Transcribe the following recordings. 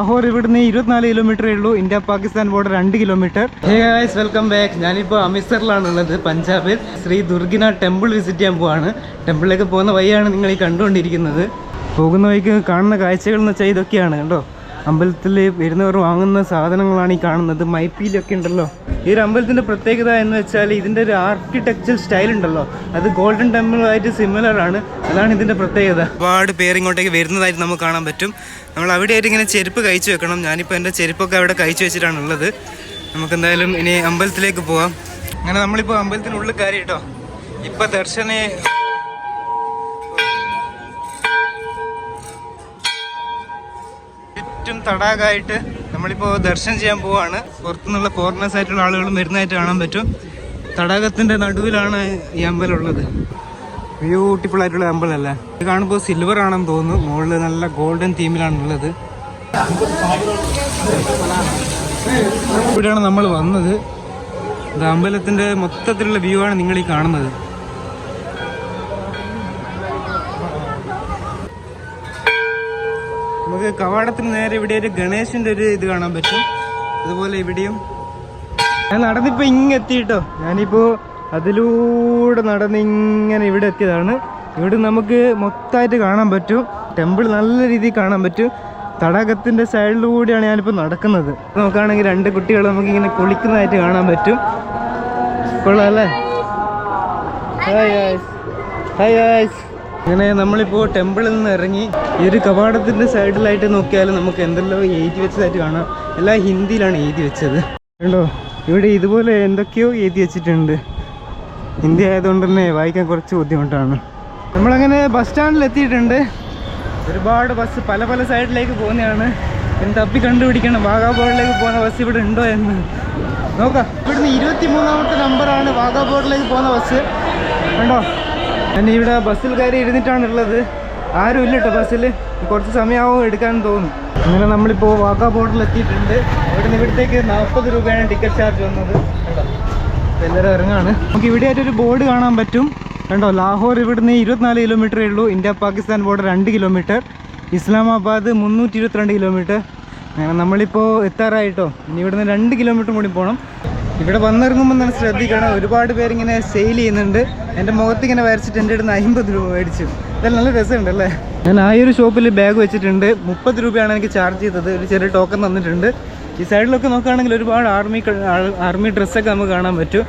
ലാഹോർ ഇവിടുന്ന് ഇരുപത്തിനാല് കിലോമീറ്ററേ ഉള്ളൂ. ഇന്ത്യ പാകിസ്ഥാൻ ബോർഡർ രണ്ട് കിലോമീറ്റർ വെൽക്കം ബാക്ക് ഞാനിപ്പോൾ അമൃത്സറിലാണുള്ളത് പഞ്ചാബിൽ. ശ്രീ ദുർഗിന ടെമ്പിൾ വിസിറ്റ് ചെയ്യാൻ പോവാണ്. ടെമ്പിളിലേക്ക് പോകുന്ന വഴിയാണ് നിങ്ങൾ ഈ കണ്ടുകൊണ്ടിരിക്കുന്നത്. പോകുന്ന വഴിക്ക് കാണുന്ന കാഴ്ചകൾ എന്ന് വെച്ചാൽ ഇതൊക്കെയാണ് കണ്ടോ? അമ്പലത്തിൽ വരുന്നവർ വാങ്ങുന്ന സാധനങ്ങളാണ് ഈ കാണുന്നത്. മൈപ്പിയിലൊക്കെ ഉണ്ടല്ലോ. ഈ ഒരു അമ്പലത്തിന്റെ പ്രത്യേകത എന്ന് വെച്ചാൽ ഇതിന്റെ ഒരു ആർക്കിടെക്ചർ സ്റ്റൈൽ ഉണ്ടല്ലോ. അത് ഗോൾഡൻ ടെമ്പിളുമായിട്ട് സിമിലർ ആണ്. അതാണ് ഇതിന്റെ പ്രത്യേകത. ഒരുപാട് പേര് ഇങ്ങോട്ടേക്ക് വരുന്നതായിട്ട് നമുക്ക് കാണാൻ പറ്റും. നമ്മൾ അവിടെയായിട്ട് ഇങ്ങനെ ചെരുപ്പ് കഴിച്ചു വെക്കണം. ഞാനിപ്പോൾ എന്റെ ചെരുപ്പൊക്കെ അവിടെ കഴിച്ചു വെച്ചിട്ടാണുള്ളത്. നമുക്ക് എന്തായാലും ഇനി അമ്പലത്തിലേക്ക് പോവാം. അങ്ങനെ നമ്മളിപ്പോൾ അമ്പലത്തിനുള്ളിൽ കയറി കേട്ടോ. ഇപ്പം ദർശനെ തടാകമായിട്ട് നമ്മളിപ്പോൾ ദർശനം ചെയ്യാൻ പോവാണ്. പുറത്തുനിന്നുള്ള ഫോറിനേഴ്സ് ആയിട്ടുള്ള ആളുകളും വരുന്നതായിട്ട് കാണാൻ പറ്റും. തടാകത്തിന്റെ നടുവിലാണ് ഈ അമ്പലം ഉള്ളത്. ബ്യൂട്ടിഫുൾ ആയിട്ടുള്ള അമ്പലമല്ല ഇത് കാണുമ്പോൾ സിൽവർ ആണെന്ന് തോന്നുന്നു. മുകളിൽ നല്ല ഗോൾഡൻ തീമിലാണുള്ളത് ഇവിടെയാണ് നമ്മൾ വന്നത്. ഇത് അമ്പലത്തിന്റെ മൊത്തത്തിലുള്ള വ്യൂ ആണ് നിങ്ങൾ ഈ കാണുന്നത്. നമുക്ക് കവാടത്തിന് നേരെ ഇവിടെ ഒരു ഗണേശന്റെ ഒരു ഇത് കാണാൻ പറ്റും. അതുപോലെ ഇവിടെയും. ഞാൻ നടന്നിപ്പോ ഇങ്ങ് എത്തിയിട്ടോ. ഞാനിപ്പോ അതിലൂടെ നടന്ന് ഇങ്ങനെ ഇവിടെ എത്തിയതാണ്. ഇവിടെ നമുക്ക് മൊത്തമായിട്ട് കാണാൻ പറ്റും. ടെമ്പിൾ നല്ല രീതിയിൽ കാണാൻ പറ്റും. തടാകത്തിന്റെ സൈഡിലൂടെയാണ് ഞാനിപ്പോൾ നടക്കുന്നത്. നോക്കുകയാണെങ്കിൽ രണ്ട് കുട്ടികൾ നമുക്ക് ഇങ്ങനെ കുളിക്കുന്നതായിട്ട് കാണാൻ പറ്റും. കൊള്ളാം അല്ലേ? ഹായ് ഹായ് ഹായ് ഗായ്സ് അങ്ങനെ നമ്മളിപ്പോ ടെമ്പിളിൽ നിന്ന് ഇറങ്ങി ഈ ഒരു കവാടത്തിന്റെ സൈഡിലായിട്ട് നോക്കിയാൽ നമുക്ക് എന്തെല്ലാം എഴുതി വെച്ചതായിട്ട് കാണാം. എല്ലാം ഹിന്ദിയിലാണ് എഴുതി വെച്ചത്. കണ്ടോ? ഇവിടെ ഇതുപോലെ എന്തൊക്കെയോ എഴുതി വെച്ചിട്ടുണ്ട്. ഹിന്ദി ആയതുകൊണ്ട് തന്നെ വായിക്കാൻ കുറച്ച് ബുദ്ധിമുട്ടാണ്. നമ്മളങ്ങനെ ബസ് സ്റ്റാൻഡിൽ എത്തിയിട്ടുണ്ട്. ഒരുപാട് ബസ് പല പല സൈഡിലേക്ക് പോകുന്നതാണ്. പിന്നെ തപ്പി കണ്ടുപിടിക്കണം. വാഗാബോർഡിലേക്ക് പോകുന്ന ബസ് ഇവിടെ ഉണ്ടോ എന്ന്. നോക്കാം. ഇവിടുന്ന് ഇരുപത്തി മൂന്നാമത്തെ നമ്പറാണ് വാഗാബോർഡിലേക്ക് പോകുന്ന ബസ് കണ്ടോ? ഞാൻ ഇവിടെ ബസ്സിൽ കയറി ഇരുന്നിട്ടാണ് ഉള്ളത് ആരും ഇല്ല കേട്ടോ ബസ്സിൽ കുറച്ച് സമയമാവും എടുക്കാൻ തോന്നും അങ്ങനെ നമ്മളിപ്പോൾ വാക്ക ബോർഡിൽ എത്തിയിട്ടുണ്ട്. ഇവിടുന്ന് ഇവിടത്തേക്ക് നാൽപ്പത് രൂപയാണ് ടിക്കറ്റ് ചാർജ് വന്നത്. എല്ലാവരും ഇറങ്ങാണ് നമുക്ക് ഇവിടെ ആയിട്ടൊരു ബോർഡ് കാണാൻ പറ്റും. കണ്ടോ ലാഹോർ ഇവിടുന്ന് ഇരുപത്തിനാല് കിലോമീറ്ററേ ഉള്ളൂ. ഇന്ത്യ പാകിസ്ഥാൻ ബോർഡർ രണ്ട് കിലോമീറ്റർ ഇസ്ലാമാബാദ് മുന്നൂറ്റി ഇരുപത്തിരണ്ട് കിലോമീറ്റർ അങ്ങനെ നമ്മളിപ്പോൾ എത്താറായിട്ടോ. ഇനി ഇവിടുന്ന് രണ്ട് കിലോമീറ്റർ കൂടി പോകണം ഇവിടെ വന്നിറങ്ങുമ്പോൾ തന്നെ ശ്രദ്ധിക്കണം. ഒരുപാട് പേരിങ്ങനെ സെയിൽ ചെയ്യുന്നുണ്ട്. എന്റെ മുഖത്ത് ഇങ്ങനെ വരച്ചിട്ട് എന്റെ അടുത്ത് അമ്പത് രൂപ മേടിച്ചു. ഇതെല്ലാം നല്ല രസമുണ്ട് അല്ലേ ഞാൻ ആ ഒരു ഷോപ്പിൽ ബാഗ് വെച്ചിട്ടുണ്ട്. മുപ്പത് രൂപയാണ് എനിക്ക് ചാർജ് ചെയ്തത്. ഒരു ചെറിയ ടോക്കൺ തന്നിട്ടുണ്ട്. ഈ സൈഡിലൊക്കെ നോക്കുകയാണെങ്കിൽ ഒരുപാട് ആർമി ആർമി ഡ്രസ്സൊക്കെ നമുക്ക് കാണാൻ പറ്റും.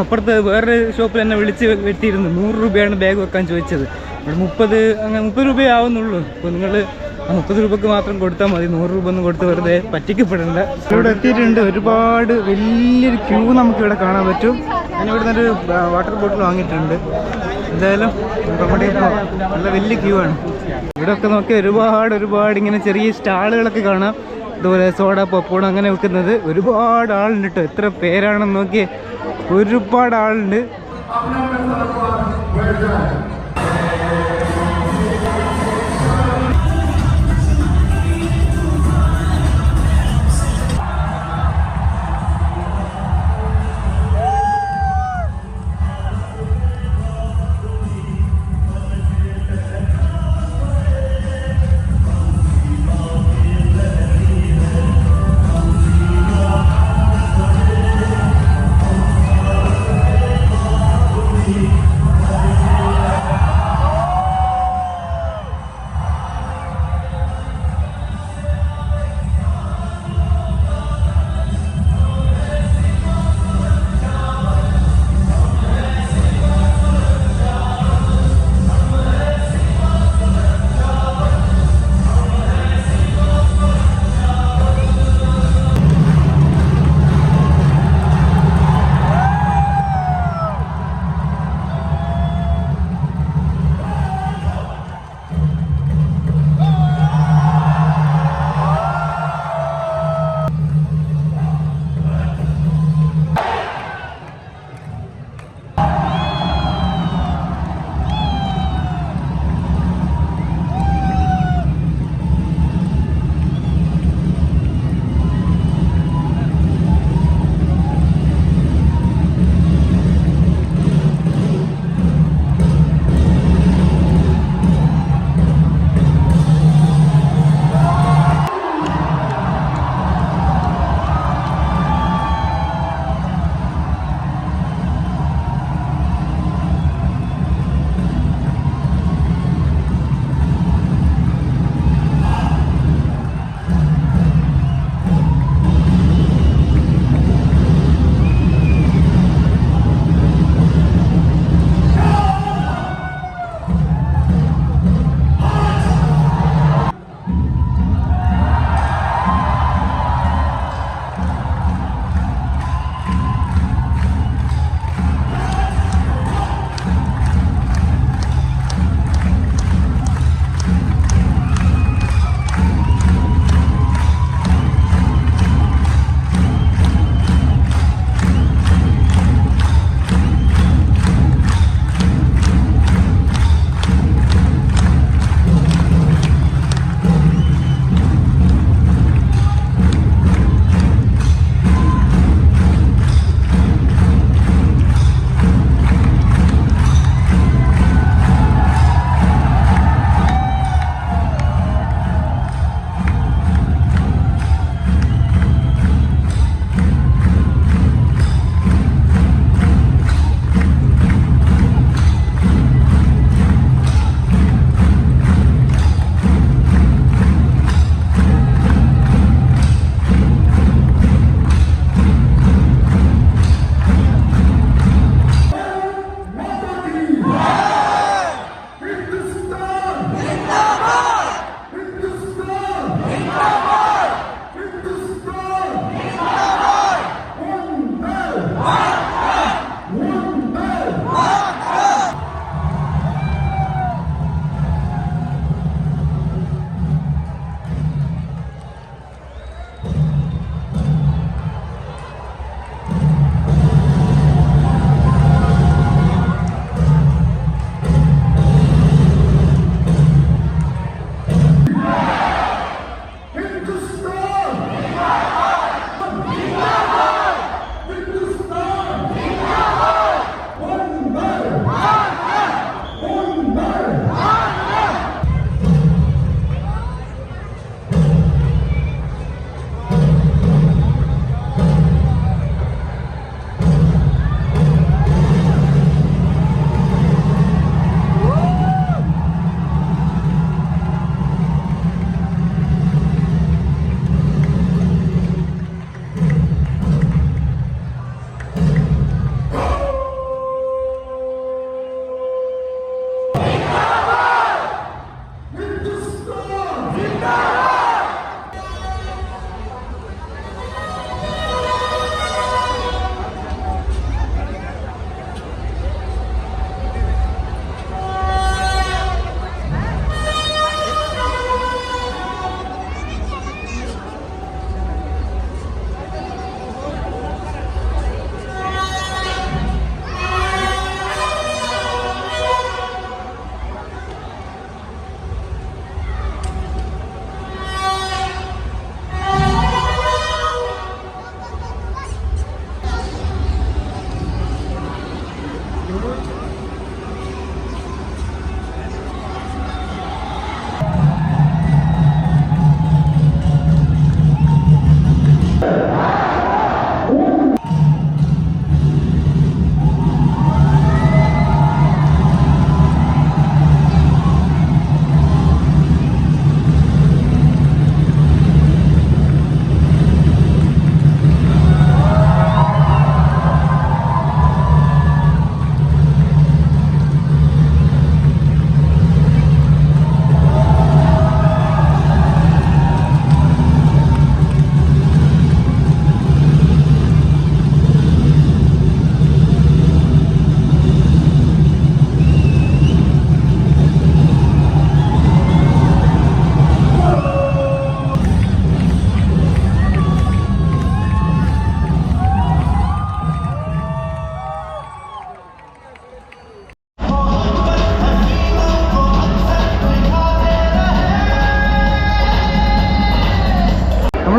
അപ്പുറത്ത് വേറൊരു ഷോപ്പിൽ എന്നെ വിളിച്ച് വെട്ടിയിരുന്നു. നൂറ് രൂപയാണ് ബാഗ് വെക്കാൻ ചോദിച്ചത്. ഇവിടെ മുപ്പത് അങ്ങനെ മുപ്പത് രൂപയാവുന്നുള്ളൂ അപ്പോൾ നിങ്ങൾ മുപ്പത് രൂപക്ക് മാത്രം കൊടുത്താൽ മതി. നൂറ് രൂപ ഒന്നും കൊടുത്ത് വെറുതെ പറ്റിക്കപ്പെടണ്ട. ഇവിടെ എത്തിയിട്ടുണ്ട് ഒരുപാട് വലിയൊരു ക്യൂ നമുക്ക് ഇവിടെ കാണാൻ പറ്റും. ഞാൻ ഇവിടെ നിന്നൊരു വാട്ടർ ബോട്ടിൽ വാങ്ങിയിട്ടുണ്ട്. എന്തായാലും പ്രോപ്പർട്ടി നല്ല വലിയ ക്യൂ ആണ്. ഇവിടെ ഒക്കെ നോക്കി ഒരുപാട് ഒരുപാട് ഇങ്ങനെ ചെറിയ സ്റ്റാളുകളൊക്കെ കാണാം. ഇതുപോലെ സോഡ പപ്പോൺ അങ്ങനെ വെക്കുന്നത് ഒരുപാട് ആളുണ്ട് കേട്ടോ എത്ര പേരാണെന്ന് നോക്കിയേ. ഒരുപാട് ആളുണ്ട്.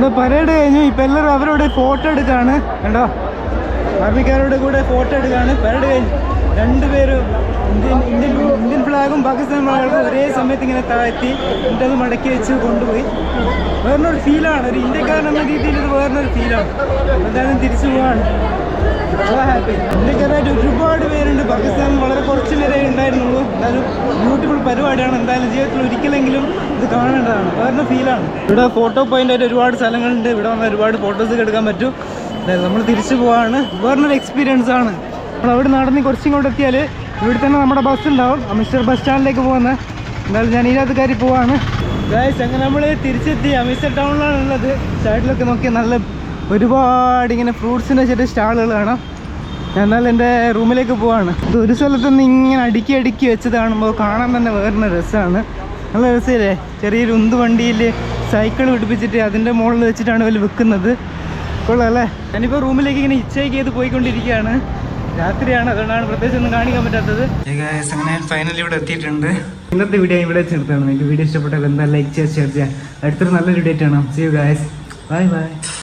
നമ്മുടെ പരേഡ് കഴിഞ്ഞു. ഇപ്പൊ എല്ലാവരും അവരോട് ഫോട്ടോ എടുക്കാണ്. കണ്ടോ? ആർമിക്കാരോട് കൂടെ ഫോട്ടോ എടുക്കാണ്. പരേഡ് കഴിഞ്ഞു. രണ്ടുപേരും ഇന്ത്യൻ ഇന്ത്യൻ ഇന്ത്യൻ ഫ്ലാഗും പാകിസ്ഥാൻ ഫ്ലാഗും ഒരേ സമയത്ത് ഇങ്ങനെ താഴ്ത്തി എന്നിട്ട് അത് മടക്കി വെച്ച് കൊണ്ടുപോയി. വേറൊരു ഫീലാണ് ഒരു ഇന്ത്യക്കാരൻ എന്ന രീതിയിൽ ഇത് വേറൊരു ഫീലാണ് എന്തായാലും തിരിച്ചു പോവാണ്. ഹാപ്പി ഇന്ത്യക്കാരായിട്ട് ഒരുപാട് പേരുണ്ട്. പാകിസ്ഥാനിൽ വളരെ കുറച്ച് പേരെ ഉണ്ടായിരുന്നുള്ളൂ. എന്തായാലും ബ്യൂട്ടിഫുൾ പരിപാടിയാണ്. എന്തായാലും ജീവിതത്തിൽ ഒരിക്കലെങ്കിലും ഇത് കാണേണ്ടതാണ്. വേറെ ഫീലാണ് ഇവിടെ ഫോട്ടോ പോയിന്റ് ആയിട്ട് ഒരുപാട് സ്ഥലങ്ങളുണ്ട്. ഇവിടെ വന്നാൽ ഒരുപാട് ഫോട്ടോസ് എടുക്കാൻ പറ്റും. അതായത് നമ്മൾ തിരിച്ചു പോവാണ്. വേറൊരു എക്സ്പീരിയൻസ് ആണ്. നമ്മൾ അവിടെ നടന്ന് കുറച്ചും കുറച്ചിങ്ങോട്ട് എത്തിയാൽ ഇവിടെ തന്നെ നമ്മുടെ ബസ് ഉണ്ടാവും. അമിസ്റ്റർ ബസ് സ്റ്റാൻഡിലേക്ക് പോകുന്നത് എന്തായാലും ഞാൻ ഇതിനകത്ത് കയറി പോവാണ്. ഗായ്സ് അങ്ങനെ നമ്മൾ തിരിച്ചെത്തി. അമിസ്റ്റർ ടൗണിലാണ് ഉള്ളത് സൈഡിലൊക്കെ നോക്കിയാൽ നല്ല ഒരുപാട് ഇങ്ങനെ ഫ്രൂട്ട്സിന്റെ ചെറിയ സ്റ്റാളുകൾ കാണാം. ഞാൻ എന്നാൽ എന്റെ റൂമിലേക്ക് പോവാണ്. ഇത് ഒരു സ്ഥലത്ത് നിന്ന് ഇങ്ങനെ അടുക്കി അടുക്കി വെച്ചത് കാണുമ്പോൾ കാണാൻ തന്നെ വേറൊരു രസമാണ് നല്ല രസമില്ലേ ചെറിയൊരു ഉന്ത് വണ്ടിയിൽ സൈക്കിൾ പിടിപ്പിച്ചിട്ട് അതിന്റെ മുകളിൽ വെച്ചിട്ടാണ് ഇവർ വെക്കുന്നത്. കൊള്ളാം അല്ലേ ഞാനിപ്പോൾ റൂമിലേക്ക് ഇങ്ങനെ ഇച്ചയ്ക്ക് ചെയ്ത് പോയിക്കൊണ്ടിരിക്കുകയാണ്. രാത്രിയാണ് അതുകൊണ്ടാണ് പ്രത്യേകിച്ച് ഒന്നും കാണിക്കാൻ പറ്റാത്തത്. അങ്ങനെ ഫൈനലി ഇവിടെ എത്തിയിട്ടുണ്ട്. ഇന്നത്തെ വീഡിയോ ഇവിടെ ചേർത്താണ് എനിക്ക് വീഡിയോ ഇഷ്ടപ്പെട്ടാൽ എന്താ ലൈക്ക് ചെയ്യാൻ ഷെയർ ചെയ്യാം അടുത്തൊരു നല്ലൊരു ഡേറ്റ് ആണ് see you guys bye bye